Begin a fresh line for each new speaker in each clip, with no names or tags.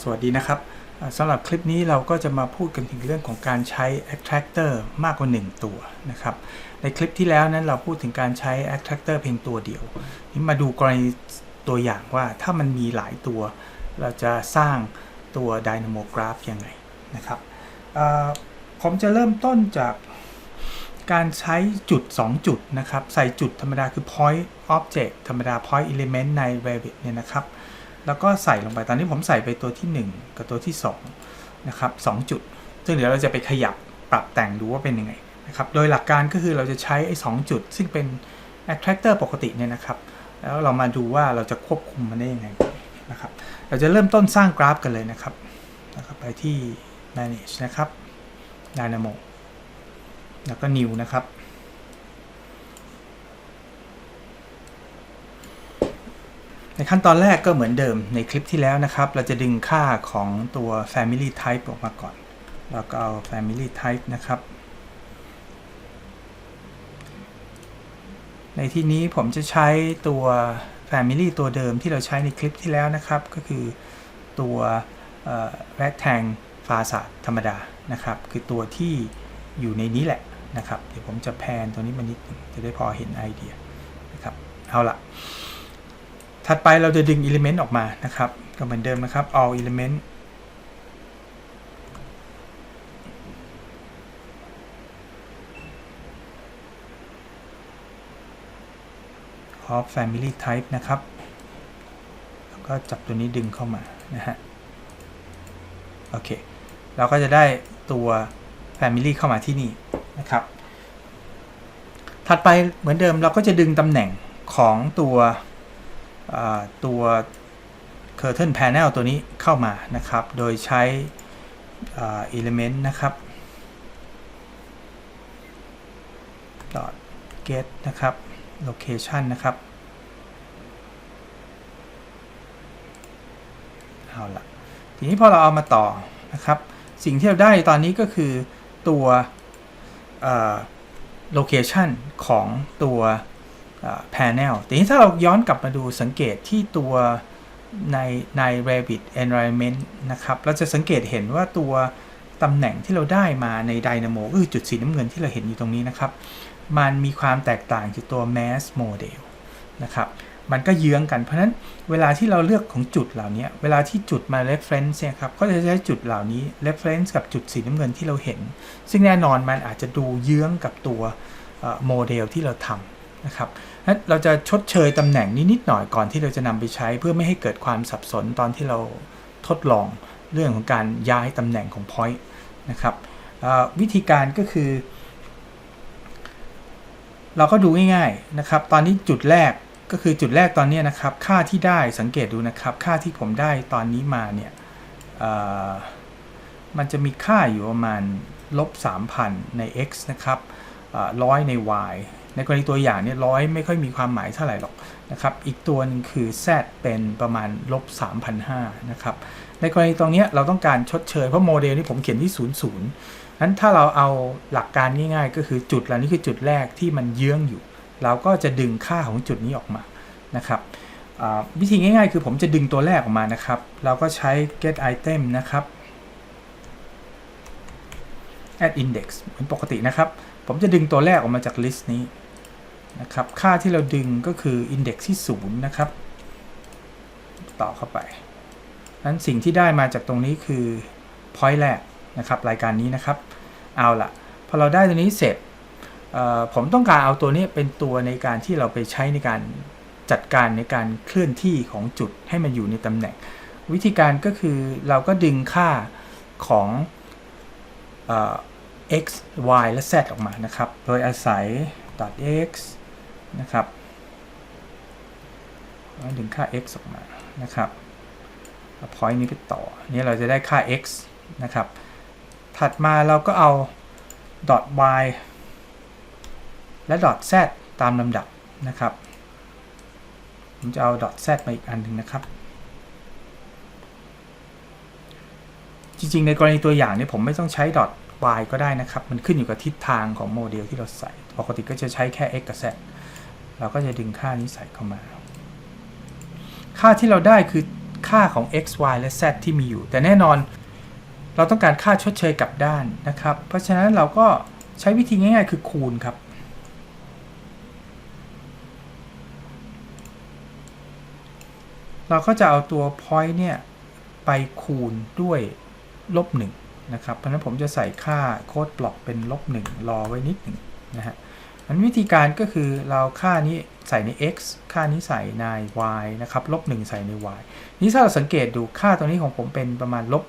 สวัสดีนะครับสำหรับคลิปนี้เราก็จะมาพูดกันถึงเรื่องของการใช้ attractor มากกว่า 1 ตัวนะครับ ในคลิปที่แล้วนั้นเราพูดถึงการใช้ attractor เพียงตัวเดียว นี่มาดูกรณีตัวอย่างว่าถ้ามันมีหลายตัว เราจะสร้างตัว dynamo graph ยังไงนะครับผมจะเริ่มต้นจากการใช้จุด 2 จุดนะครับ ใส่จุดธรรมดาคือ point object ธรรมดา point element ใน Revit เนี่ยนะครับ แล้วก็ใส่ลงไปตอนนี้ผมใส่ไปตัวที่ 1 กับตัวที่2นะครับ2จุด ซึ่งเดี๋ยวเราจะไปขยับปรับแต่งดูว่าเป็นยังไงนะครับโดยหลักการก็คือเราจะใช้ไอ้2จุด ซึ่งเป็น attractor ปกติเนี่ยนะครับ แล้วเรามาดูว่าเราจะควบคุมมันได้ยังไงนะครับเราจะเริ่มต้นสร้างกราฟกันเลยนะครับนะครับไปที่ manage นะครับ dynamo แล้วก็ new นะครับ ในขั้นตอนแรกก็เหมือนเดิมในคลิปที่แล้วนะครับ เราจะดึงค่าของตัว family type ออกมาก่อน แล้วก็เอา family type นะครับ ในที่นี้ผมจะใช้ตัว family ตัวเดิมที่เราใช้ในคลิปที่แล้วนะครับ ก็คือตัว rectangle facade ธรรมดานะครับ คือตัวที่อยู่ในนี้แหละนะครับ เดี๋ยวผมจะแพนตัวนี้มานิดจะได้พอเห็นไอเดียนะครับ เอาละ ถัดไปเราจะดึง element ออกมานะครับ ก็เหมือนเดิมนะครับ all element of family type นะครับ แล้วก็จับตัวนี้ดึงเข้ามา นะฮะ โอเค เราก็จะได้ตัว family เข้ามาที่นี่นะครับ ถัดไปเหมือนเดิมเราก็จะดึงตำแหน่งของตัว ตัว curtain panel ตัวนี้เข้ามานะครับ โดยใช้ element นะครับ dot get นะครับ location นะครับเอาละทีนี้พอเราเอามาต่อนะครับ สิ่งที่เราได้ตอนนี้ก็คือตัว location ของตัว panel ทีนี้ถ้าเราย้อนกลับมาดูสังเกตที่ตัวในใน Revit environment นะครับ เราจะสังเกตเห็นว่าตัวตำแหน่งที่เราได้มาใน Dynamo คือจุดสีน้ำเงินที่เราเห็นอยู่ตรงนี้นะครับ มันมีความแตกต่างจากตัว Mass Model นะครับ มันก็เยื้องกัน เพราะฉะนั้นเวลาที่เราเลือกของจุดเหล่านี้ เวลาที่จุดมา reference เนี่ยครับ ก็จะใช้จุดเหล่านี้ reference กับจุดสีน้ำเงินที่เราเห็น ซึ่งแน่นอนมันอาจจะดูเยื้องกับตัวโมเดลที่เราทำ นะครับนั้นเราจะชดเชยตำแหน่งนี้นิดหน่อยก่อนที่เราจะนำไปใช้เพื่อไม่ให้เกิดความสับสนตอนที่เราทดลองเรื่องของการย้ายตำแหน่งของ point นะครับวิธีการก็คือ เราก็ดูง่ายๆนะครับ ตอนนี้จุดแรกก็คือจุดแรกตอนนี้นะครับ ค่าที่ได้สังเกตดูนะครับ ค่าที่ผมได้ตอนนี้มาเนี่ยมันจะมีค่าอยู่ประมาณลบ3,000 ใน x นะครับร้อยใน y ในกรณีตัวอย่างเนี่ยร้อยไม่ค่อยมีความหมายเท่าไหร่หรอกนะครับ อีกตัวนึงคือ z เป็นประมาณลบ3,500นะครับ ในกรณีตรงนี้เราต้องการชดเชย เพราะโมเดลนี้ผมเขียนที่ 00นั้นถ้าเราเอาหลักการง่ายๆ ก็คือจุดเหล่านี้คือจุดแรกที่มันเยื้องอยู่ เราก็จะดึงค่าของจุดนี้ออกมานะครับวิธีง่าย ๆ คือผมจะดึงตัวแรกออกมานะครับ เราก็ใช้ get item นะครับ add index เหมือนปกตินะครับ ผมจะดึงตัวแรกออกมาจาก list นี้ นะครับ ค่าที่เราดึงก็คือ index ที่ 0 นะครับ ต่อเข้าไปนั้นสิ่งที่ได้มาจากตรงนี้คือ point แรกนะครับ รายการนี้นะครับ เอาละพอเราได้ตัวนี้เสร็จผมต้องการเอาตัวนี้เป็นตัวในการที่เราไปใช้ในการจัดการในการเคลื่อนที่ของจุดให้มันอยู่ในตำแหน่ง วิธีการก็คือเราก็ดึงค่าของ x y และ z ออกมานะครับ โดยอาศัย .x นะครับดึงค่า x ออกมานะครับเอา point นี้ไปต่อ นี่เราจะได้ค่า x นะครับ ถัดมาเราก็เอา dot .y และ dot .z ตามลำดับนะครับ ผมจะเอา dot .z มาอีกอันหนึ่งนะครับ จริงๆ ในกรณีตัวอย่างนี้ผมไม่ต้องใช้ dot y ก็ได้นะครับ มันขึ้นอยู่กับทิศทางของโมเดลที่เราใส่ ปกติก็จะใช้แค่ x กับ z เราก็จะดึงค่านี้ใส่เข้ามา ค่าที่เราได้คือค่าของ x y และ z ที่มีอยู่ แต่แน่นอนเราต้องการค่าชดเชยกลับด้านนะครับ เพราะฉะนั้นเราก็ใช้วิธีง่ายๆ คือคูณครับ เราก็จะเอาตัว point เนี่ย ไปคูณด้วยลบหนึ่งนะครับ เพราะฉะนั้นผมจะใส่ค่าโค้ดบล็อกเป็นลบหนึ่งรอไว้นิดหนึ่งนะฮะ มันวิธีการก็คือเราค่านี้ใส่ใน x ค่านี้ใส่ใน y นะครับลบ1ใส่ใน y นี้ถ้าเราสังเกตดูค่าตัวนี้ของผมเป็นประมาณลบ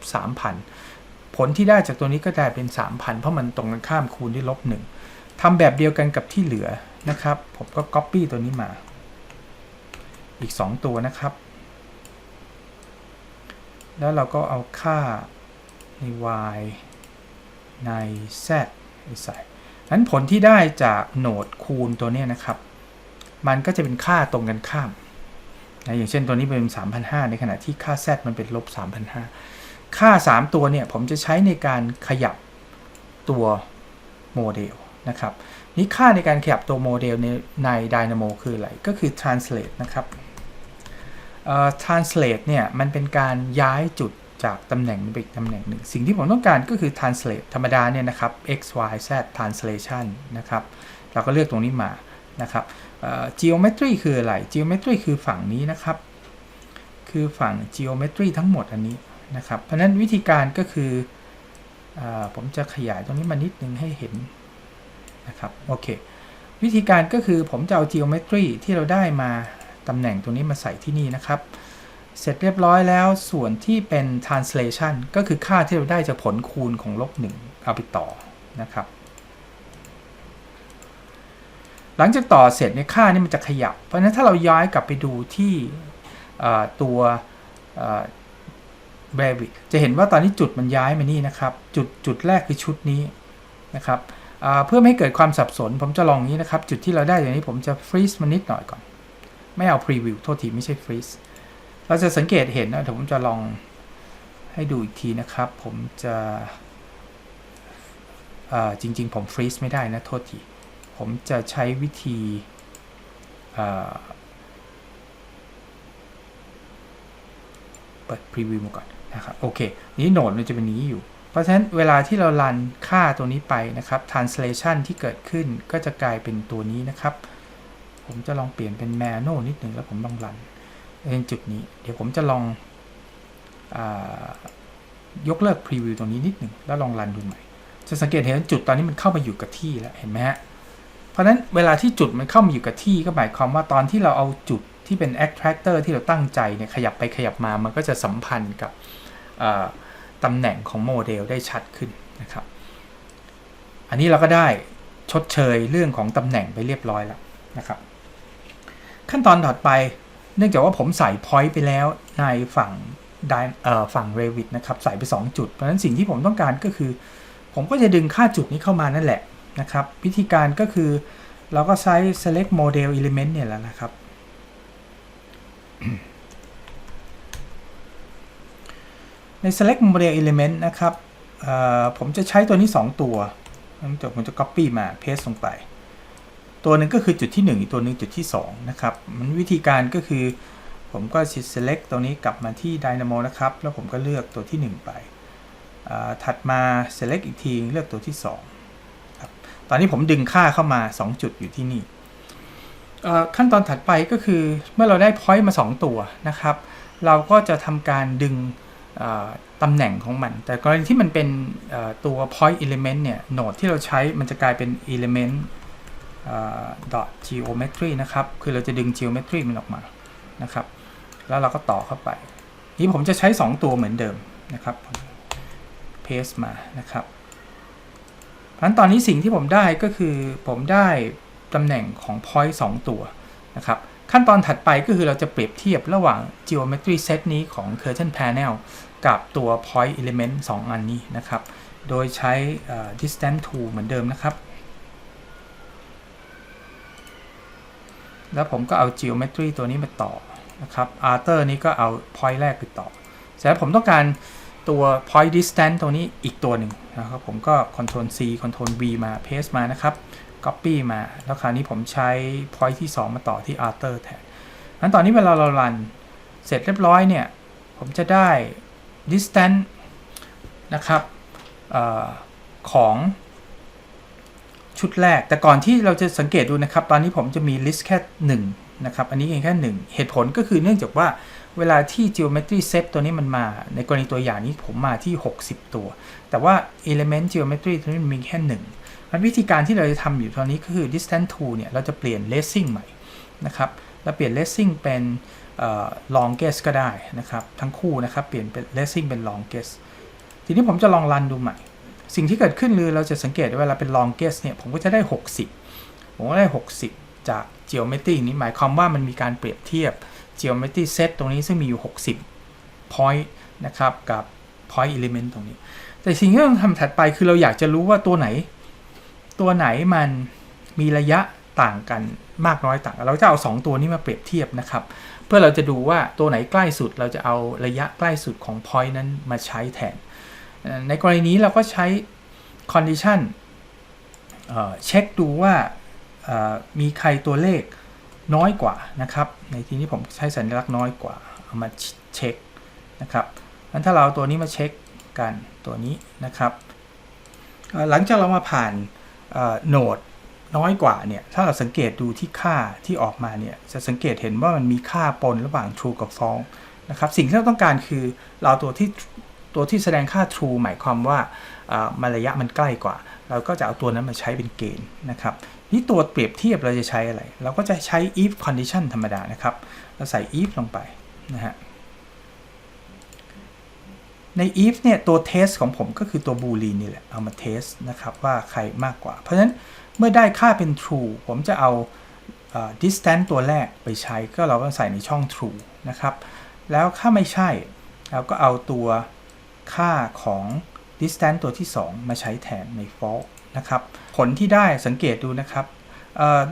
3,000 ผลที่ได้จากตัวนี้ก็ได้เป็น 3,000 เพราะมันตรงกันข้ามคูณด้วยลบ1ทำแบบเดียวกันกับที่เหลือนะครับ ผมก็ copy ตัวนี้มา อีก 2 ตัวนะครับ แล้วเราก็เอาค่าใน y ใน z ไปใส่ นั้นผลที่ได้จากโหนดคูณตัวนี้นะครับ มันก็จะเป็นค่าตรงกันข้ามนะอย่างเช่นตัวนี้เป็น 3,500 ในขณะที่ค่า z มันเป็นลบ 3,500 ค่า 3 ตัวเนี่ยผมจะใช้ในการขยับตัวโมเดลนะครับ นี่ค่าในการขยับตัวโมเดลในใน Dynamo คืออะไร ก็คือ translate นะครับ translate เนี่ยมันเป็นการย้ายจุด จากตำแหน่งไปอีกตำแหน่งหนึ่ง สิ่งที่ผมต้องการก็คือ translate ธรรมดาเนี่ยนะครับ x y z translation นะครับ เราก็เลือกตรงนี้มานะครับ geometry คืออะไร geometry คือฝั่งนี้นะครับ คือฝั่ง geometry ทั้งหมดอันนี้นะครับ เพราะนั้นวิธีการก็คืออผมจะขยายตรงนี้มานิดนึงให้เห็นนะครับ โอเค วิธีการก็คือผมจะเอา geometry ที่เราได้มาตำแหน่งตรงนี้มาใส่ที่นี่นะครับ เสร็จเรียบร้อยแล้วส่วนที่เป็น translation ก็คือค่าที่เราได้จากผลคูณของลบ1เอาไปต่อนะครับ หลังจากต่อเสร็จเนี่ยค่านี่มันจะขยับ เพราะฉะนั้นถ้าเราย้ายกลับไปดูที่ตัว b r e v i t จะเห็นว่าตอนนี้จุดมันย้ายมานี่นะครับ จุดจุดแรกคือชุดนี้นะครับเพื่อไม่ให้เกิดความสับสน ผมจะลองนี้นะครับ จุดที่เราได้อย่างนี้ผมจะฟรีซมันนิดหน่อยก่อน ไม่เอาพรีวิวโทษทีไม่ใช่ฟรีซ เราจะสังเกตเห็นนะผมจะลองให้ดูอีกทีนะครับ ผมจะจริง ๆ ผมฟรีซไม่ได้นะ โทษที ผมจะใช้วิธีเปิดพรีวิวมาก่อนนะครับโอเคนี้โหนดมันจะเป็นนี้อยู่ เพราะฉะนั้นเวลาที่เรารันค่าตัวนี้ไปนะครับ translation ที่เกิดขึ้นก็จะกลายเป็นตัวนี้นะครับ ผมจะลองเปลี่ยนเป็น manual นิดหนึ่งแล้วผมลองรัน เป็นจุดนี้ เดี๋ยวผมจะลองอยกเลิกพรีวิวตรงนี้นิดหนึ่งแล้วลองรันดูใหม่ จะสังเกตเห็นจุดตอนนี้มันเข้ามาอยู่กับที่แล้วเห็นไหมฮะ เพราะฉะนั้นเวลาที่จุดมันเข้ามาอยู่กับที่ก็หมายความว่าตอนที่เราเอาจุดที่เป็น attractor ที่เราตั้งใจเนี่ยขยับไปขยับมา มันก็จะสัมพันธ์กับตำแหน่งของโมเดลได้ชัดขึ้นนะครับ อันนี้เราก็ได้ชดเชยเรื่องของตำแหน่งไปเรียบร้อยแล้วนะครับ ขั้นตอนถัดไป เนื่องจากว่าผมใส่ point ไปแล้วในฝั่งฝั่ง Revit นะครับ ใส่ไป 2 จุด เพราะฉะนั้นสิ่งที่ผมต้องการก็คือ ผมก็จะดึงค่าจุดนี้เข้ามานั่นแหละนะครับ วิธีการก็คือเราก็ใช้ select model element เนี่ยแหละนะครับ ใน select model element นะครับผมจะใช้ตัวนี้ 2 ตัวผมจะ copy มา paste ลงไป ตัวหนึ่งก็คือจุดที่ 1 อีกตัวหนึ่งจุดที่ 2 นะครับ มันวิธีการก็คือ ผมก็ select ตรงนี้กลับมาที่ Dynamo นะครับ แล้วผมก็เลือกตัวที่ 1 ไป ถัดมา select อีกทีเลือกตัวที่2ครับตอนนี้ผมดึงค่าเข้ามา 2 จุดอยู่ที่นี่ ขั้นตอนถัดไปก็คือเมื่อเราได้ point มา 2 ตัวนะครับ เราก็จะทำการดึงตำแหน่งของมัน แต่กรณีที่มันเป็นตัว point element เนี่ยโหนดที่เราใช้มันจะกลายเป็น element geometry นะครับ คือเราจะดึง geometry มันออกมานะครับ แล้วเราก็ต่อเข้าไปนี้ผมจะใช้ 2 ตัวเหมือนเดิมนะครับ paste มานะครับเพราะฉะนั้นตอนนี้สิ่งที่ผมได้ก็คือผมได้ตำแหน่งของ point 2 ตัวนะครับ ขั้นตอนถัดไปก็คือเราจะเปรียบเทียบระหว่าง geometry set นี้ของ curtain panel กับตัว point element 2 อันนี้นะครับ โดยใช้ distance tool เหมือนเดิมนะครับ แล้วผมก็เอา geometry ตัวนี้มาต่อนะครับ arter นี้ก็เอา point แรกไปต่อเสร็จแล้วผมต้องการตัว point distance ตัวนี้อีกตัวหนึ่งนะครับผมก็ control C control V มา paste มานะครับ copy มา แล้วคราวนี้ผมใช้ point ที่ 2 มาต่อที่ arter แทนนั้นตอนนี้เวลาเรารันเสร็จเรียบร้อยเนี่ย ผมจะได้ distance นะครับออของ ชุดแรก แต่ก่อนที่เราจะสังเกตดูนะครับ ตอนนี้ผมจะมี list แค่1นะครับ อันนี้เพียงแค่ 1 เหตุผลก็คือเนื่องจากว่าเวลาที่ geometry set ตัวนี้มันมา ในกรณีตัวอย่างนี้ผมมาที่ 60 ตัว แต่ว่า element geometry ตัวนี้มันมีแค่1มันวิธีการที่เราจะทำอยู่ตอนนี้ก็คือ distance tool เนี่ยเราจะเปลี่ยน lacing ใหม่นะครับเราเปลี่ยน lacing เป็น longest ก็ได้นะครับ ทั้งคู่นะครับ เปลี่ยนเป็น lacing เป็น longest ทีนี้ผมจะลองรันดูใหม่ สิ่งที่เกิดขึ้นคือเราจะสังเกตเวลาเป็น longest เนี่ย ผมก็จะได้ 60 ผมก็ได้ 60 จาก geometry นี้หมายความว่ามันมีการเปรียบเทียบ geometry set ตรงนี้ซึ่งมีอยู่ 60 point นะครับ กับ point element ตรงนี้ แต่สิ่งที่เราทำถัดไปคือเราอยากจะรู้ว่าตัวไหน ตัวไหนมันมีระยะต่างกันมากน้อยต่างกัน เราจะเอา 2 ตัวนี้มาเปรียบเทียบนะครับ เพื่อเราจะดูว่าตัวไหนใกล้สุด เราจะเอาระยะใกล้สุดของ point นั้นมาใช้แทน ในกรณีนี้เราก็ใช้ condition เช็คดูว่ามีใครตัวเลขน้อยกว่านะครับ ในที่นี้ผมใช้สัญลักษณ์น้อยกว่า เอามาเช็คนะครับงั้นถ้าเราตัวนี้มาเช็คกันตัวนี้นะครับหลังจากเรามาผ่านโหนดน้อยกว่าเนี่ย ถ้าเราสังเกตดูที่ค่าที่ออกมาเนี่ย จะสังเกตเห็นว่ามันมีค่าปนระหว่าง true กับ false นะครับ สิ่งที่เราต้องการคือเราตัวที่ ตัวที่แสดงค่า true หมายความว่ามันระยะมันใกล้กว่า เราก็จะเอาตัวนั้นมาใช้เป็นเกณฑ์นะครับนี่ตัวเปรียบเทียบเราจะใช้อะไร เราก็จะใช้ if condition ธรรมดานะครับ เราใส่ if ลงไปนะฮะใน if เนี่ยตัว test ของผมก็คือตัว boolean นี่แหละ เอามา test นะครับว่าใครมากกว่า เพราะฉะนั้นเมื่อได้ค่าเป็น true ผมจะเอา distance ตัวแรกไปใช้ก็เราก็ใส่ในช่อง true นะครับ แล้วถ้าไม่ใช่ เราก็เอาตัว ค่าของ distance ตัวที่ 2 มาใช้แทนใน false นะครับผลที่ได้สังเกตดูนะครับ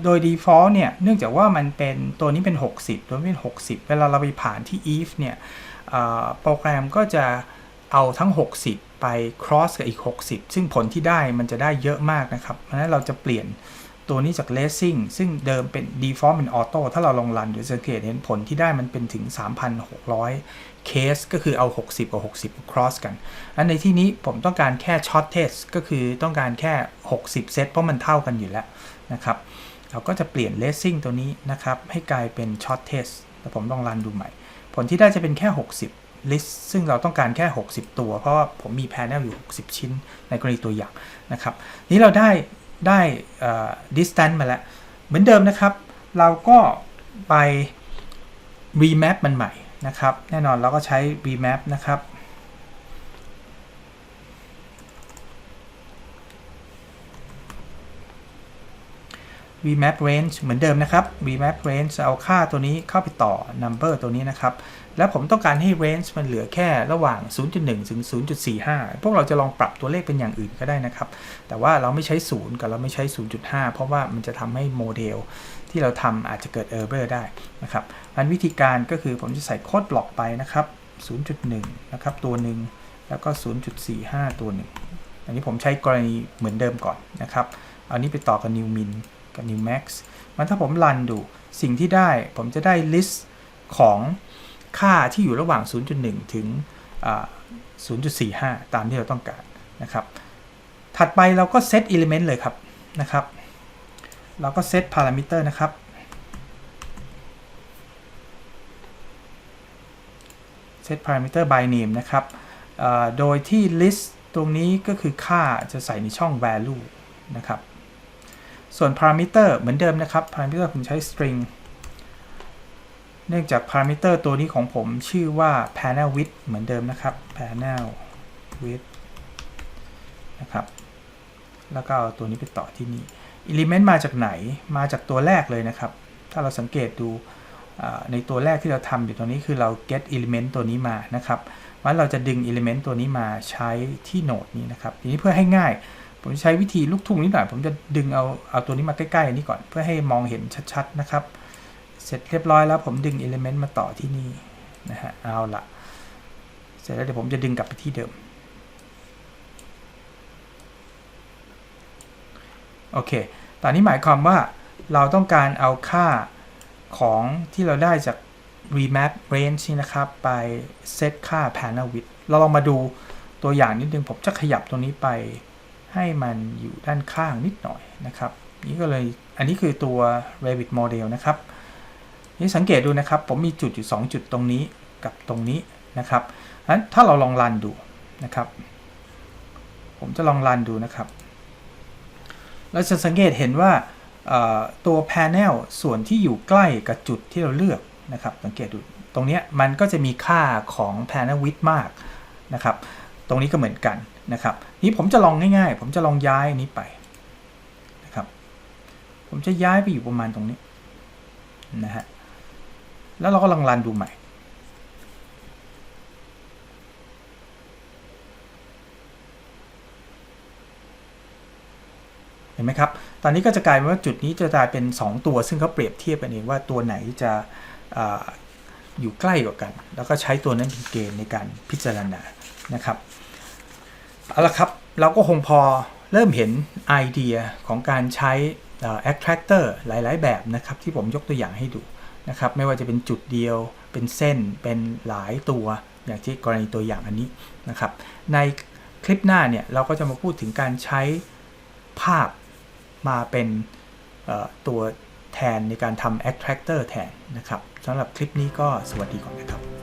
โดย default เนี่ยเนื่องจากว่ามันเป็นตัวนี้เป็น 60 ตัวนี้เป็น 60 เวลาเราไปผ่านที่ if เนี่ยโปรแกรมก็จะเอาทั้ง 60 ไป cross กับอีก 60 ซึ่งผลที่ได้มันจะได้เยอะมากนะครับเพราะฉะนั้นเราจะเปลี่ยน ตัวนี้จาก lacing ซึ่งเดิมเป็น default เป็น auto ถ้าเราลองรันดูสังเกตเห็นผลที่ได้มันเป็นถึง 3,600 เคส ก็คือเอา 60 กับ 60 cross กัน อันในที่นี้ผมต้องการแค่ short test ก็คือต้องการแค่ 60 เซต เพราะมันเท่ากันอยู่แล้วนะครับ เราก็จะเปลี่ยน lacing ตัวนี้นะครับ ให้กลายเป็น short test แล้วผมลองรันดูใหม่ ผลที่ได้จะเป็นแค่ 60 list ซึ่งเราต้องการแค่ 60 ตัว เพราะว่าผมมี panel อยู่ 60 ชิ้นในกรณีตัวอย่างนะครับ นี้เราได้ ได้ distance มาแล้ว เหมือนเดิมนะครับ เราก็ไป remap มันใหม่นะครับ แน่นอนเราก็ใช้ remap นะครับ remap range เหมือนเดิมนะครับ remap range เอาค่าตัวนี้เข้าไปต่อ number ตัวนี้นะครับ แล้วผมต้องการให้ range มันเหลือแค่ระหว่าง 0.1 ถึง 0.45 พวกเราจะลองปรับตัวเลขเป็นอย่างอื่นก็ได้นะครับ แต่ว่าเราไม่ใช้ 0 กับเราไม่ใช้ 0.5 เพราะว่ามันจะทำให้โมเดลที่เราทำอาจจะเกิด error ได้นะครับอันวิธีการก็คือผมจะใส่โค้ดบล็อกไปนะครับ 0.1 นะครับตัวหนึ่งแล้วก็ 0.45 ตัวหนึ่งอันนี้ผมใช้กรณีเหมือนเดิมก่อนนะครับอานี้ไปต่อกับ new min กับ new max มันถ้าผมรันดูสิ่งที่ได้ผมจะได้ list ของ ค่าที่อยู่ระหว่าง 0.1 ถึง 0.45 ตามที่เราต้องการนะครับ ถัดไปเราก็เซต element เลยครับนะครับ เราก็เซต parameter นะครับ set parameter by name นะครับ โดยที่ list ตรงนี้ก็คือค่าจะใส่ในช่อง value นะครับ ส่วน parameter เหมือนเดิมนะครับ parameter ผมใช้ string เนื่องจาก parameter ตัวนี้ของผมชื่อว่า panel width เหมือนเดิมนะครับ panel width นะครับ แล้วก็เอาตัวนี้ไปต่อที่นี่ element มาจากไหน มาจากตัวแรกเลยนะครับ ถ้าเราสังเกตดูในตัวแรกที่เราทำอยู่ตรงนี้คือเรา get element ตัวนี้มานะครับว่าเราจะดึง element ตัวนี้มาใช้ที่โหนดนี้นะครับ ทีนี้เพื่อให้ง่าย ผมใช้วิธีลูกทุ่งนิดหน่อย ผมจะดึงเอาเอาตัวนี้มาใกล้ๆอันนี้ก่อน เพื่อให้มองเห็นชัดๆนะครับ เสร็จเรียบร้อยแล้วผมดึง element มาต่อที่นี่นะฮะเอาละเสร็จแล้วเดี๋ยวผมจะดึงกลับไปที่เดิมโอเค ตอนนี้หมายความว่าเราต้องการเอาค่าของที่เราได้จาก remap range นี่นะครับ ไป set ค่า panel width เราลองมาดูตัวอย่างนิดนึง ผมจะขยับตรงนี้ไปให้มันอยู่ด้านข้างนิดหน่อยนะครับ นี่ก็เลย อันนี้คือตัว Revit model นะครับ นี่สังเกตดูนะครับ ผมมีจุดอยู่ 2 จุดตรงนี้กับตรงนี้นะครับงั้นถ้าเราลองรันดูนะครับ ผมจะลองรันดูนะครับ เราจะสังเกตเห็นว่าตัว panel ส่วนที่อยู่ใกล้กับจุดที่เราเลือกนะครับ สังเกตดูตรงนี้มันก็จะมีค่าของ panel width มากนะครับ ตรงนี้ก็เหมือนกันนะครับ นี่ผมจะลองง่ายๆ ผมจะลองย้ายนี้ไปนะครับ ผมจะย้ายไปอยู่ประมาณตรงนี้นะฮะ แล้วเราก็ลองรันดูใหม่ เห็นไหมครับ ตอนนี้ก็จะกลายเป็นว่าจุดนี้จะกลายเป็น 2 ตัว ซึ่งเขาเปรียบเทียบกันเองว่าตัวไหนจะออยู่ใกล้กว่ากัน แล้วก็ใช้ตัวนั้นเป็นเกณฑ์ในการพิจารณานะครับเอาละครับเราก็คงพอเริ่มเห็นไอเดียของการใช้เอ่อ attractor หลาย ๆ แบบนะครับ ที่ผมยกตัวอย่างให้ดู นะครับไม่ว่าจะเป็นจุดเดียวเป็นเส้นเป็นหลายตัวอย่างที่กรณีตัวอย่างอันนี้นะครับ ในคลิปหน้าเนี่ยเราก็จะมาพูดถึงการใช้ภาพมาเป็นตัวแทนในการทำ attractor แทนนะครับสำหรับคลิปนี้ก็สวัสดีก่อนนะครับ